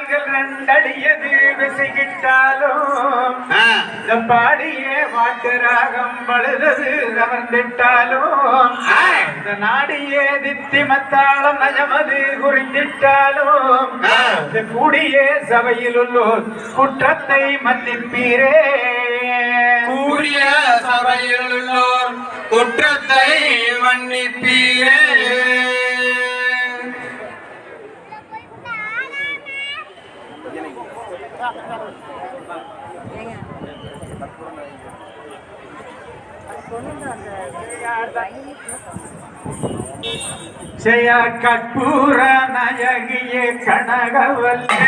கால்கள் ரெண்டடியது விசைகிட்டாலும் இந்த பாடியே மாட்டு ராகம் பழுதது கவர்ந்திட்டாலும் இந்த நாடியே தித்தி மத்தாளம் நயமது குறிந்திட்டாலும். இந்த கூடியே சபையில் உள்ளோர் குற்றத்தை மன்னிப்பீரே. கூடிய சபையில் உள்ளோர் குற்றத்தை மன்னிப்பீரே. ஜெய கற்பூர நயகியே கனகவல்லே.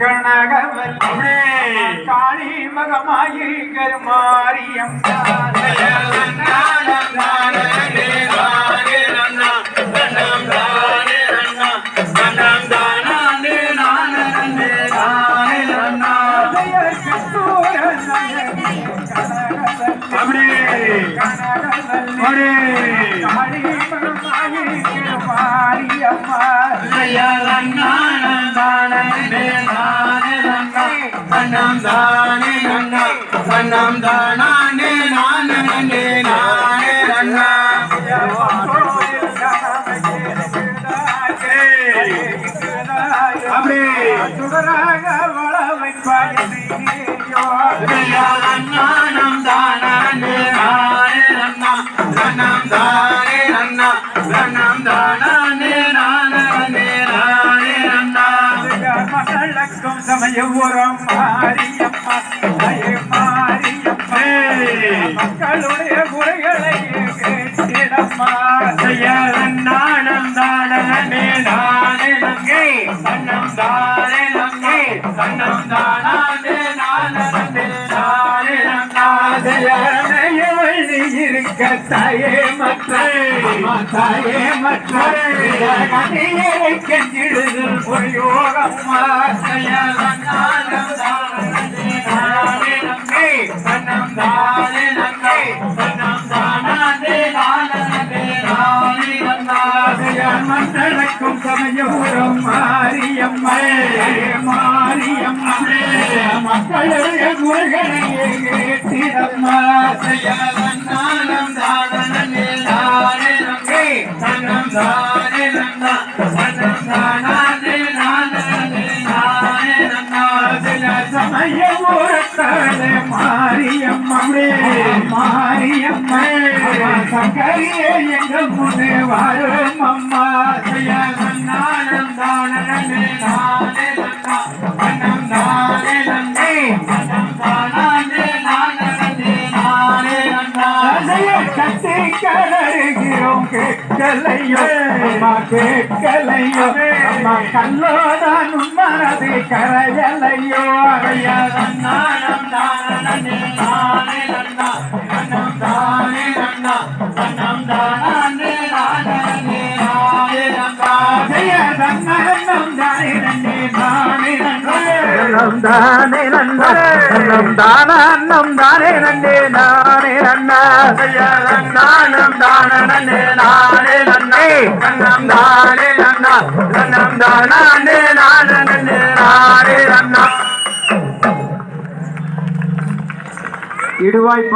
கனகவல்லே. காளி மகமாயி கருமாரியம் ஜெய கனகவல்லே காளி மகமாயி கருமாரியம்மா நன்னம் தானே நானே நானே நன்னா சுடராக வள வைப்பாய் நானம் சனம் நன்னம் தானே நானே நானே நன்னா மகளக்கும் சமயபுரம் மாரியம்மா அயே மக்களுடைய குறைகளை கேட்டிடம்மா நானம் தானே நானே நங்கே நன்னம் தானே தானே நானே நானே நன்னா இருக்க தாயே மக்கள் தாயே மற்ற கதையை கெஞ்சிடுது சமயபுரம் மாரியம்மே மாரியம்மே மக்களுடைய குறைகளை கேட்டிடம்மா சங்கரியே எங்கள் முன்னே வாழும் அம்மா நானம் தானே நானே நன்னா அன்னம் தானே நன்னே தானே நானே நானே நன்னா கட்டி கலருகிறோம் கேட்கலையோ அம்மா கேட்கலையோ அம்மா கல்லோதான் மனது கரையலையோ அறையா நானம் தானே நானே நன்னா தானே நன்னா தானே நானே நன்னம் அன்னம் தான அன்னம் தானே நன்னே நானே நன்னா தான நன்னே நானே நன்னே அன்னம் தானே நன்னா அன்னம் நானே நன்னா இடுவாய்